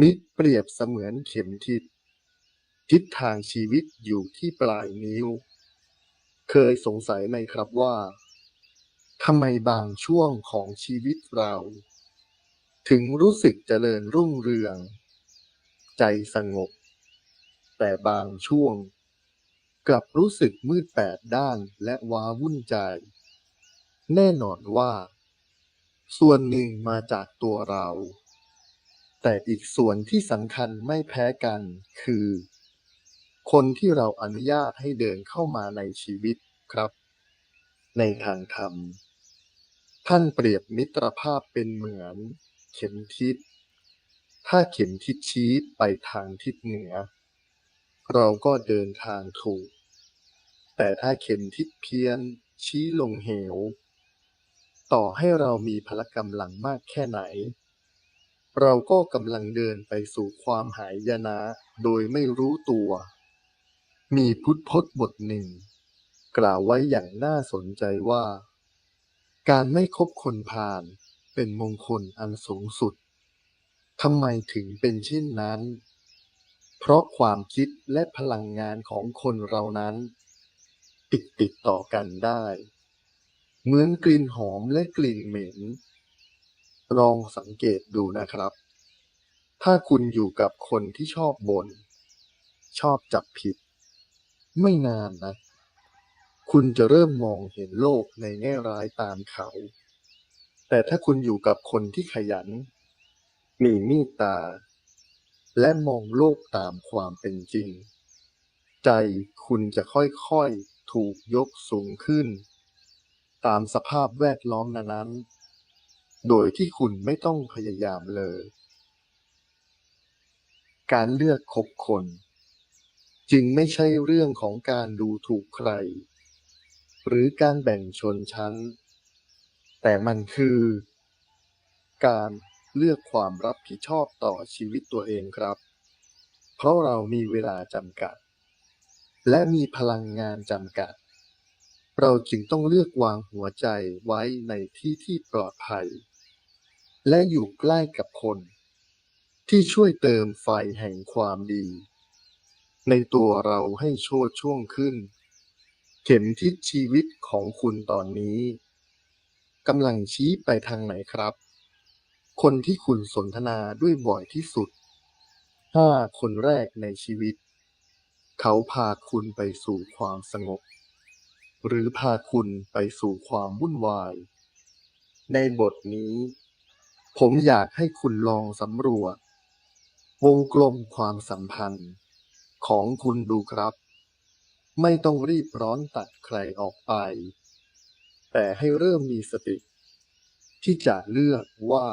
มิเปรียบเสมือนเข็มทิศ ทิศทางชีวิตอยู่ที่ปลายนิ้ว เคยสงสัยไหมครับว่าทำไมบางช่วงของชีวิตเรา ถึงรู้สึกเจริญรุ่งเรือง ใจสงบ แต่บางช่วง กลับรู้สึกมืดแปดด้านและว้าวุ่นใจ แน่นอนว่า ส่วนหนึ่งมาจากตัวเรา แต่อีกส่วนที่สำคัญไม่แพ้กันคือ คนที่เราอนุญาตให้เดินเข้ามาในชีวิตครับ ในทางธรรม ท่านเปรียบมิตรภาพเป็นเหมือน เข็มทิศ ถ้าเข็มทิศชี้ไปทางทิศเหนือ เราก็เดินทางถูก แต่ถ้าเข็มทิศเพี้ยนชี้ลงเหว ต่อให้เรามีพละกำลังมากแค่ไหน เราก็กำลังเดินไปสู่ความหายนะโดยไม่รู้ตัว มีพุทธพจน์บทหนึ่ง กล่าวไว้อย่างน่าสนใจว่า การไม่คบคนพาลเป็นมงคลอันสูงสุดทำไมถึงเป็นเช่นนั้น เพราะความคิดและพลังงานของคนเรานั้น ติดติดต่อกันได้ เหมือนกลิ่นหอมและกลิ่นเหม็น ลองสังเกตดูนะครับ ถ้าคุณอยู่กับคนที่ชอบบน่นชอบจับผิด ไม่นานนะ คุณจะเริ่มมองเห็นโลกในแง่ร้ายตามเขา แต่ถ้าคุณอยู่กับคนที่ขยัน มีมตตา และมองโลกตามความเป็นจริง ใจคุณจะค่อยๆถูกยกสูงขึ้น ตามสภาพแวดล้อมนั้นๆ โดยที่คุณไม่ต้องพยายามเลย การเลือกคบคน จึงไม่ใช่เรื่องของการดูถูกใคร หรือการแบ่งชนชั้น แต่มันคือ การเลือกความรับผิดชอบต่อชีวิตตัวเองครับ เพราะเรามีเวลาจำกัด และมีพลังงานจำกัด เราจึงต้องเลือกวางหัวใจไว้ในที่ที่ปลอดภัย และอยู่ใกล้กับคน ที่ช่วยเติมไฟแห่งความดี ในตัวเราให้โชดช่วงขึ้น เข็มทิศชีวิตของคุณตอนนี้กำลังชี้ไปทางไหนครับ คนที่คุณสนทนาด้วยบ่อยที่สุดห้าคนแรกในชีวิต เขาพาคุณไปสู่ความสงบ หรือพาคุณไปสู่ความวุ่นวาย ในบทนี้ ผมอยากให้คุณลองสำรวจ วงกลมความสัมพันธ์ของคุณดูครับ ไม่ต้องรีบร้อนตัดใครออกไป แต่ให้เริ่มมีสติ ที่จะเลือกว่า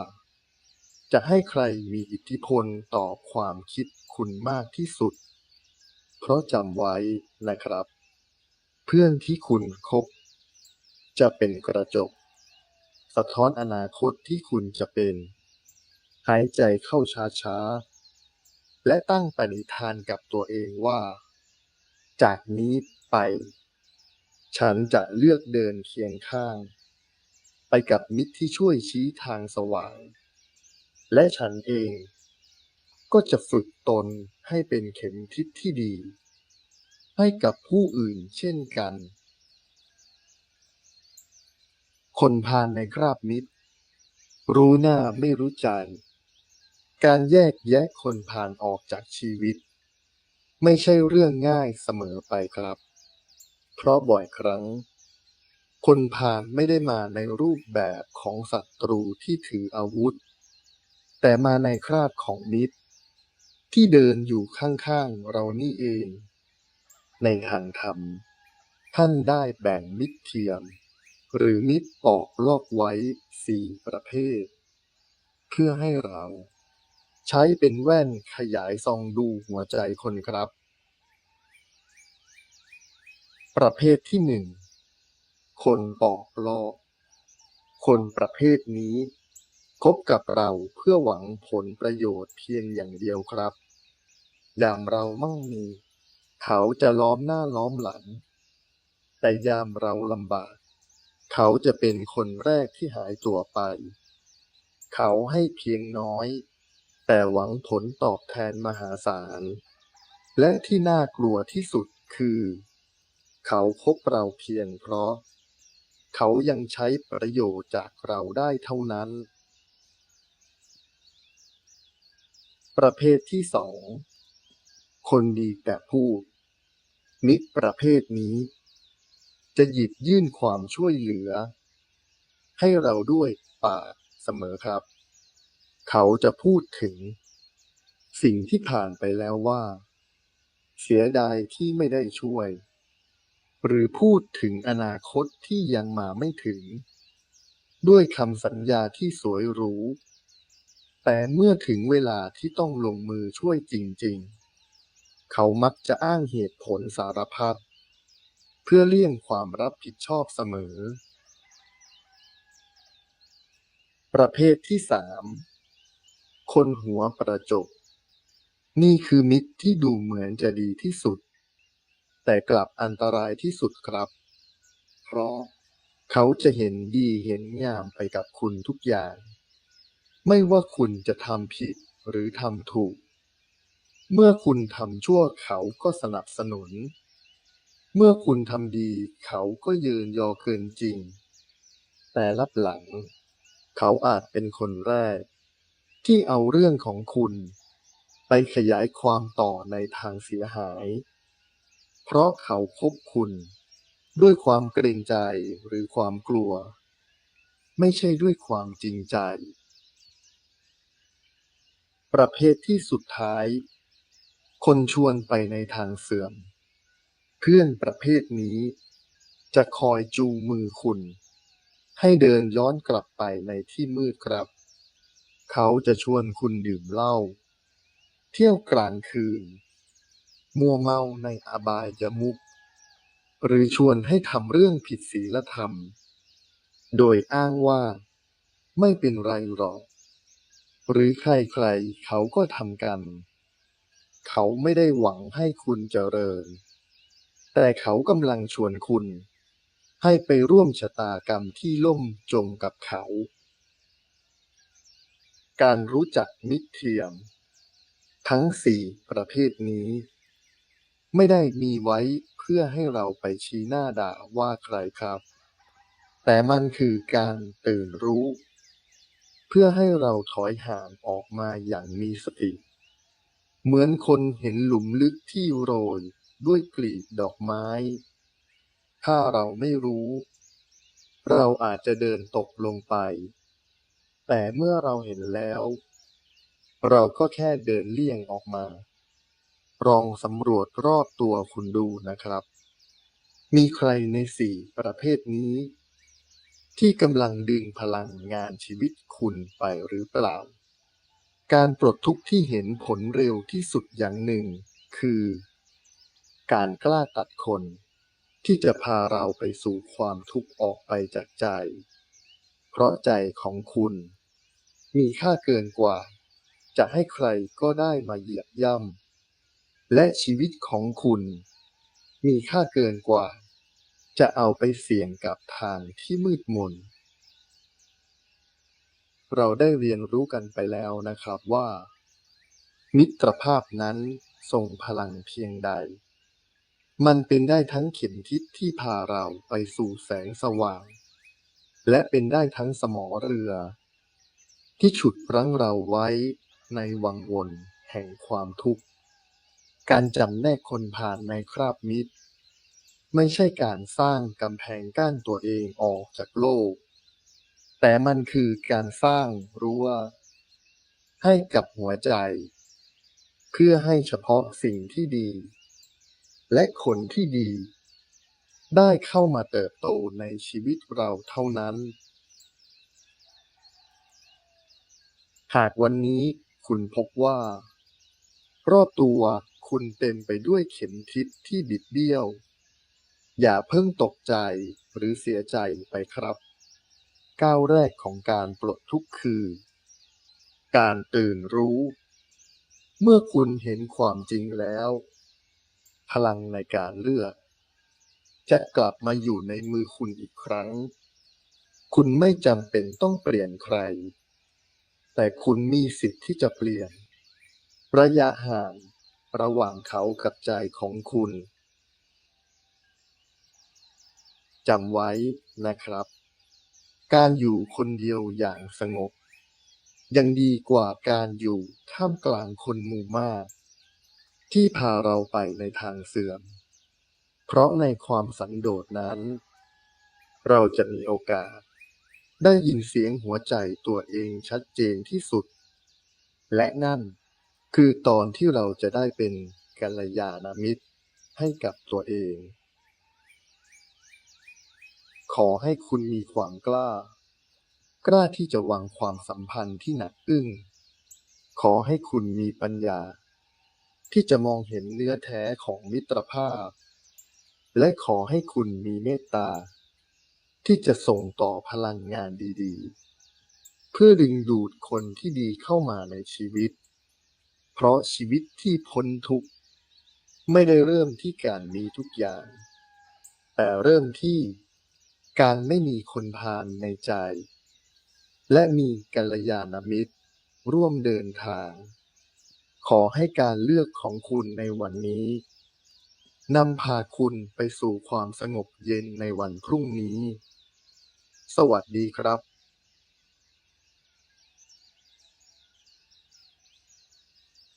จะให้ใครมีอิทธิพลต่อความคิดคุณมากที่สุด เพราะจำไว้นะครับ เพื่อนที่คุณคบจะเป็นกระจก สะท้อนอนาคตที่คุณจะเป็น หายใจเข้าช้าๆ และตั้งปณิธานกับตัวเองว่า จากนี้ไป ฉันจะเลือกเดินเคียงข้าง ไปกับมิตรที่ช่วยชี้ทางสว่าง และฉันเองก็จะฝึกตนให้เป็นเข็มทิศที่ดี ให้กับผู้อื่นเช่นกัน คนพาลในคราบมิตร รู้หน้าไม่รู้ใจการแยกแยะคนพาลออกจากชีวิต ไม่ใช่เรื่องง่ายเสมอไปครับ เพราะบ่อยครั้ง คนพาลไม่ได้มาในรูปแบบของศัตรูที่ถืออาวุธ แต่มาในคราบของมิตร ที่เดินอยู่ข้างๆเรานี่เอง ในทางธรรมท่านได้แบ่งมิตรเทียม หรือมิตรปอกลอกไว้สี่ประเภท เพื่อให้เรา ใช้เป็นแว่นขยายส่องดูหัวใจคนครับ ประเภทที่หนึ่งคนปอกลอกคนประเภทนี้คบกับเราเพื่อหวังผลประโยชน์เพียงอย่างเดียวครับยางเรามั่งมี เขาจะล้อมหน้าล้อมหลัง แต่ยามเราลำบาก เขาจะเป็นคนแรกที่หายตัวไป เขาให้เพียงน้อย แต่หวังผลตอบแทนมหาศาล และที่น่ากลัวที่สุดคือ เขาคบเราเพียงเพราะ เขายังใช้ประโยชน์จากเราได้เท่านั้น ประเภทที่สอง คนดีแต่พูดมิประเภทนี้ จะหยิบยื่นความช่วยเหลือ ให้เราด้วยปากเสมอครับ เขาจะพูดถึง สิ่งที่ผ่านไปแล้วว่า เสียดายที่ไม่ได้ช่วย หรือพูดถึงอนาคตที่ยังมาไม่ถึง ด้วยคำสัญญาที่สวยหรูแต่เมื่อถึงเวลาที่ต้องลงมือช่วยจริง ๆ เขามักจะอ้างเหตุผลสารพัดเพื่อเลี่ยงความรับผิดชอบเสมอ ประเภทที่สามคนหัวประจบ นี่คือมิตรที่ดูเหมือนจะดีที่สุด แต่กลับอันตรายที่สุดครับ เพราะเขาจะเห็นดีเห็นงามไปกับคุณทุกอย่าง ไม่ว่าคุณจะทำผิดหรือทำถูก เมื่อคุณทำชั่วเขาก็สนับสนุน เมื่อคุณทำดีเขาก็ยืนยอเกินจริง แต่รับหลัง เขาอาจเป็นคนแรก ที่เอาเรื่องของคุณ ไปขยายความต่อในทางเสียหาย เพราะเขาคบคุณด้วยความเกรงใจหรือความกลัว ไม่ใช่ด้วยความจริงใจ ประเภทที่สุดท้าย คนชวนไปในทางเสื่อม เพื่อนประเภทนี้ จะคอยจูมือคุณ ให้เดินย้อนกลับไปในที่มืดครับ เขาจะชวนคุณดื่มเหล้าเที่ยวกลางคืน มัวเมาในอบายยมุก หรือชวนให้ทำเรื่องผิดศีลธรรม โดยอ้างว่า ไม่เป็นไรหรอก หรือใครๆเขาก็ทำกัน เขาไม่ได้หวังให้คุณเจริญ แต่เขากำลังชวนคุณ ให้ไปร่วมชะตากรรมที่ล่มจมกับเขา การรู้จักมิตรเทียม ทั้งสี่ประเภทนี้ ไม่ได้มีไว้เพื่อให้เราไปชี้หน้าด่าว่าใครครับ แต่มันคือการตื่นรู้ เพื่อให้เราถอยห่างออกมาอย่างมีสติ เหมือนคนเห็นหลุมลึกที่โรย ด้วยกลีบดอกไม้ ถ้าเราไม่รู้ เราอาจจะเดินตกลงไป แต่เมื่อเราเห็นแล้ว เราก็แค่เดินเลี่ยงออกมาลองสำรวจรอบตัวคุณดูนะครับ มีใครในสี่ประเภทนี้ ที่กำลังดึงพลังงานชีวิตคุณไปหรือเปล่า การปลดทุกข์ที่เห็นผลเร็วที่สุดอย่างหนึ่ง คือ การกล้าตัดคน ที่จะพาเราไปสู่ความทุกข์ออกไปจากใจ เพราะใจของคุณ มีค่าเกินกว่า จะให้ใครก็ได้มาเหยียบย่ำและชีวิตของคุณ มีค่าเกินกว่า จะเอาไปเสี่ยงกับทางที่มืดมนเราได้เรียนรู้กันไปแล้วนะครับว่า มิตรภาพนั้นทรงพลังเพียงใด มันเป็นได้ทั้งเข็มทิศที่พาเราไปสู่แสงสว่าง และเป็นได้ทั้งสมอเรือ ที่ฉุดรั้งเราไว้ในวังวนแห่งความทุกข์ การจำแนกคนผ่านในคราบมิตร ไม่ใช่การสร้างกำแพงกั้นตัวเองออกจากโลก แต่มันคือการสร้างรั้วให้กับหัวใจ เพื่อให้เฉพาะสิ่งที่ดี และคนที่ดี ได้เข้ามาเติบโตในชีวิตเราเท่านั้น หากวันนี้คุณพบว่า รอบตัวคุณเต็มไปด้วยเข็มทิศที่บิดเบี้ยว อย่าเพิ่งตกใจหรือเสียใจไปครับ ก้าวแรกของการปลดทุกข์คือ การตื่นรู้ เมื่อคุณเห็นความจริงแล้ว พลังในการเลือก จะกลับมาอยู่ในมือคุณอีกครั้ง คุณไม่จำเป็นต้องเปลี่ยนใคร แต่คุณมีสิทธิ์ที่จะเปลี่ยน ระยะห่างระหว่างเขากับใจของคุณจำไว้นะครับ การอยู่คนเดียวอย่างสงบ ยังดีกว่าการอยู่ท่ามกลางคนหมู่มาก ที่พาเราไปในทางเสื่อม เพราะในความสันโดษนั้น เราจะมีโอกาส ได้ยินเสียงหัวใจตัวเองชัดเจนที่สุด และนั่นคือตอนที่เราจะได้เป็นกัลยาณมิตรให้กับตัวเอง ขอให้คุณมีความกล้า กล้าที่จะวางความสัมพันธ์ที่หนักอึ้ง ขอให้คุณมีปัญญา ที่จะมองเห็นเนื้อแท้ของมิตรภาพ และขอให้คุณมีเมตตา ที่จะส่งต่อพลังงานดีๆ เพื่อดึงดูดคนที่ดีเข้ามาในชีวิต เพราะชีวิตที่พ้นทุกข์ ไม่ได้เริ่มที่การมีทุกอย่าง แต่เริ่มที่การไม่มีคนพาลในใจ และมีกัลยาณมิตรร่วมเดินทาง ขอให้การเลือกของคุณในวันนี้นำพาคุณไปสู่ความสงบเย็นในวันพรุ่งนี้ สวัสดีครับ